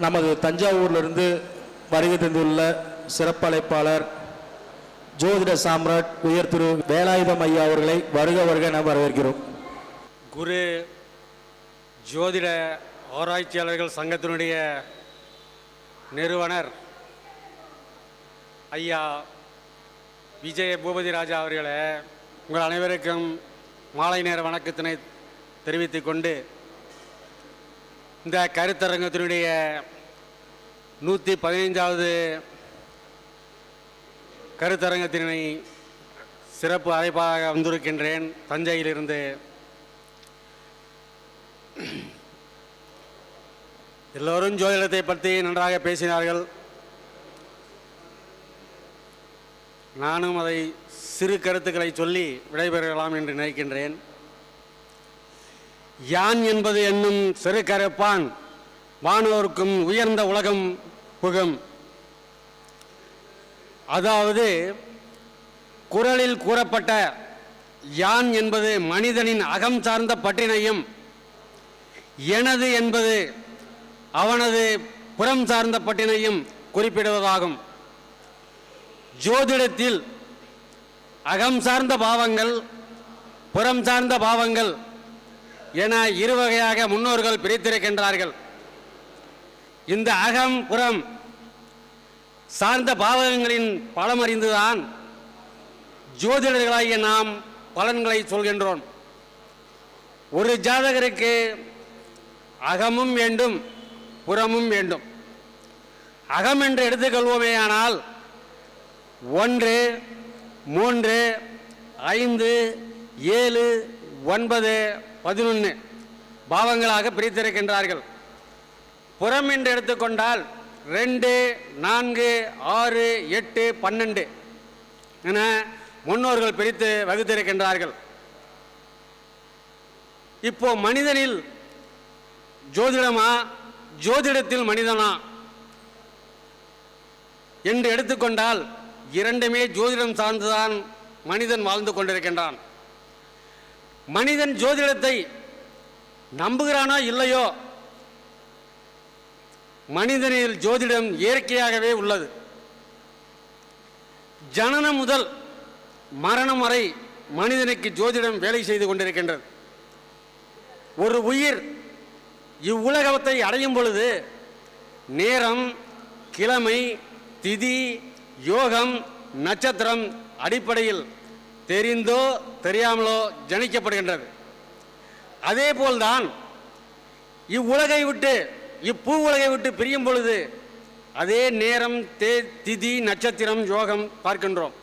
நமது தஞ்சாவூர்லேருந்து வருகை தந்துள்ள சிறப்பழைப்பாளர் ஜோதிட சாம்ராட் உயர் திரு வேலாயுதம் ஐயா அவர்களை வருக வருக நாம் வரவேற்கிறோம். குரு ஜோதிட ஆராய்ச்சியாளர்கள் சங்கத்தினுடைய நிறுவனர் ஐயா விஜய பூபதி ராஜா அவர்களே உங்கள் அனைவருக்கும் மாலை நேர வணக்கத்தினை தெரிவித்துக் கொண்டு இந்த கருத்தரங்கத்தினுடைய நூற்றி பதினைஞ்சாவது கருத்தரங்கத்தினை சிறப்பு அழைப்பாக வந்திருக்கின்றேன். தஞ்சையிலிருந்து எல்லோரும் ஜோதிடத்தை பற்றி நன்றாக பேசினார்கள். நானும் அதை சிறு கருத்துக்களை சொல்லி விடைபெறலாம் என்று நினைக்கின்றேன். யான் என்பது என்னும் சிறு கருப்பான் வானோருக்கும் உயர்ந்த உலகம் புகும். அதாவது குரலில் கூறப்பட்ட யான் என்பது மனிதனின் அகம் சார்ந்த பற்றினையும் எனது என்பது அவனது புறம் சார்ந்த பட்டினையும் குறிப்பிடுவதாகும். ஜோதிடத்தில் அகம் சார்ந்த பாவங்கள் புறம் சார்ந்த பாவங்கள் என இரு வகையாக முன்னோர்கள் பிரித்திருக்கின்றார்கள். இந்த அகம் புறம் சார்ந்த பாவகங்களின் பலம் அறிந்துதான் ஜோதிடர்களாகிய நாம் பலன்களை சொல்கின்றோம். ஒரு ஜாதகருக்கு அகமும் வேண்டும் புறமும் வேண்டும். அகம் என்று எடுத்துக்கொள்வோமேயானால் ஒன்று மூன்று ஐந்து ஏழு ஒன்பது பதினொன்று பாவங்களாக பிரித்திருக்கின்றார்கள். புறம் என்று எடுத்துக்கொண்டால் ரெண்டு நான்கு ஆறு எட்டு பன்னெண்டு என முன்னோர்கள் பிரித்து வகுத்திருக்கின்றார்கள். இப்போ மனிதனில் ஜோதிடமா? ஜோதிடத்தில் மனிதனா? என்று எடுத்துக்கொண்டால் இரண்டுமே ஜோதிடம் சார்ந்துதான் மனிதன் வாழ்ந்து கொண்டிருக்கின்றான். மனிதன் ஜோதிடத்தை நம்புகிறானோ இல்லையோ மனிதனில் ஜோதிடம் இயற்கையாகவே உள்ளது. ஜனனம் முதல் மரணம் வரை மனிதனுக்கு ஜோதிடம் வேலை செய்து கொண்டிருக்கின்றது. ஒரு உயிர் இவ்வுலகத்தை அடையும் பொழுது நேரம் கிழமை திதி யோகம் நட்சத்திரம் அடிப்படையில் தெரிந்தோ தெரியாமலோ ஜனிக்கப்படுகின்றது. அதே போல்தான் இவ்வுலகை விட்டு இப்பூ உலகை விட்டு பிரியும் பொழுது அதே நேரம் தே திதி நட்சத்திரம் யோகம் பார்க்கின்றோம்.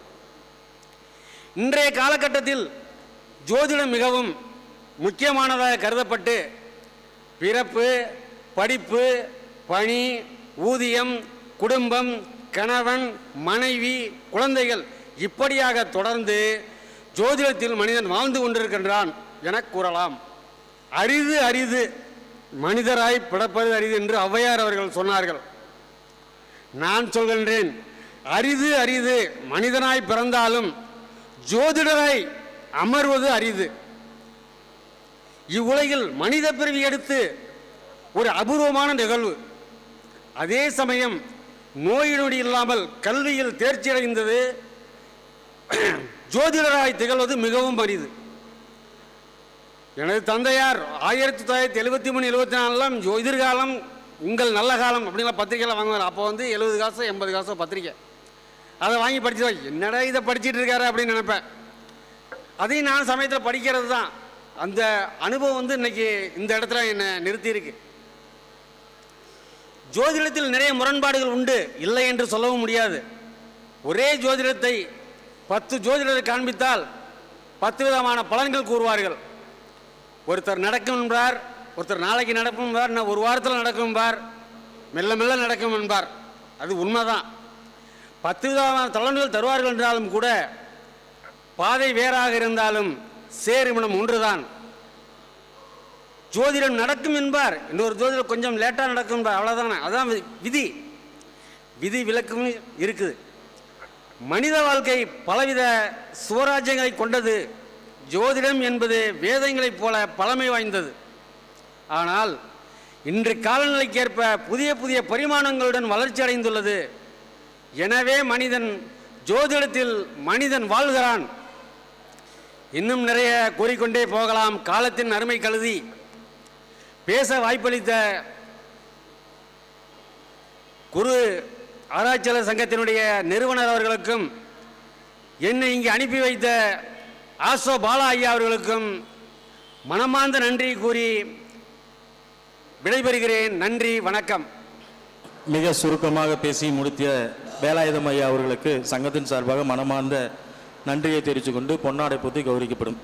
இன்றைய காலகட்டத்தில் ஜோதிடம் மிகவும் முக்கியமானதாக கருதப்பட்டு பிறப்பு படிப்பு பணி ஊதியம் குடும்பம் கணவன் மனைவி குழந்தைகள் இப்படியாக தொடர்ந்து ஜோதிடத்தில் மனிதன் வாழ்ந்து கொண்டிருக்கின்றான் என கூறலாம். அரிது அரிது மனிதராய் பிறப்பது அரிது என்று ஔவையார் அவர்கள் சொன்னார்கள். நான் சொல்கின்றேன் அரிது அரிது மனிதனாய் பிறந்தாலும் ஜோதிடராய் அமர்வது அரிது. இவ்வுலகில் மனித பிறவி எடுத்து ஒரு அபூர்வமான நிகழ்வு. அதே சமயம் நோய் நொடி இல்லாமல் கல்வியில் தேர்ச்சி அடைந்தது ஜோதிடராய் திகழ்வது மிகவும் அரிது. எனது தந்தையார் ஆயிரத்தி தொள்ளாயிரத்தி எழுபத்தி மூணு எழுபத்தி நாலாம் எதிர்காலம் உங்கள் நல்ல காலம் அப்படின்லாம் பத்திரிக்கையில் வாங்குவார். அப்போ வந்து எழுபது காசோ எண்பது காசோ பத்திரிக்கை. அதை வாங்கி படிச்சு என்னடா இதை படிச்சுட்டு இருக்காரு அப்படின்னு நினைப்பேன். அதையும் நான் சமயத்தில் படிக்கிறது தான். அந்த அனுபவம் வந்து இன்னைக்கு இந்த இடத்துல என்னை நிறுத்தியிருக்கு ஜோதிடத்தில் நிறைய முரண்பாடுகள் உண்டு. இல்லை என்று சொல்லவும் முடியாது. ஒரே ஜோதிடத்தை பத்து ஜோதிடரை காண்பித்தால் பத்து விதமான பலன்கள் கூறுவார்கள். ஒருத்தர் நடக்கும் என்பார் ஒருத்தர் நாளைக்கு நடக்கும் என்பார் இன்னும் ஒரு வாரத்தில் நடக்கும் என்பார். மெல்ல மெல்ல நடக்கும் என்பார். அது உண்மைதான். பத்து விதமான தலைமைகள் தருவார்கள் என்றாலும் கூட பாதை வேறாக இருந்தாலும் சேருமிடம் ஒன்றுதான். ஜோதிடம் நடக்கும் என்பார். இன்னொரு ஜோதிடம் கொஞ்சம் லேட்டாக நடக்கும் என்பார். அவ்வளோதானே அதான் வி- விதி. விதி விலக்கும் இருக்குது. மனித வாழ்க்கை பலவித சுவராஜ்யங்களை கொண்டது. ஜோதிடம் என்பது வேதங்களைப் போல பழமை வாய்ந்தது. ஆனால் இன்று காலநிலைக்கேற்ப புதிய புதிய பரிமாணங்களுடன் வளர்ச்சி அடைந்துள்ளது. எனவே மனிதன் ஜோதிடத்தில் மனிதன் வாழ்கிறான். இன்னும் நிறைய கூறிக்கொண்டே போகலாம். காலத்தின் அருமை கழுதி. பேச வாய்ப்பளித்த குரு ஆராய்ச்சியாளர் சங்கத்தினுடைய நிறுவனர் அவர்களுக்கும் என்னை இங்கே அனுப்பி வைத்த ஆசோ பாலா ஐயா அவர்களுக்கும் மனமார்ந்த நன்றி கூறி விடைபெறுகிறேன். நன்றி வணக்கம். மிக சுருக்கமாக பேசி முடித்திய வேலாயுதம் ஐயா அவர்களுக்கு சங்கத்தின் சார்பாக மனமார்ந்த நன்றியை தெரிவித்துக் கொண்டு பொன்னாடை பொத்தி கௌரவிக்கப்படும்.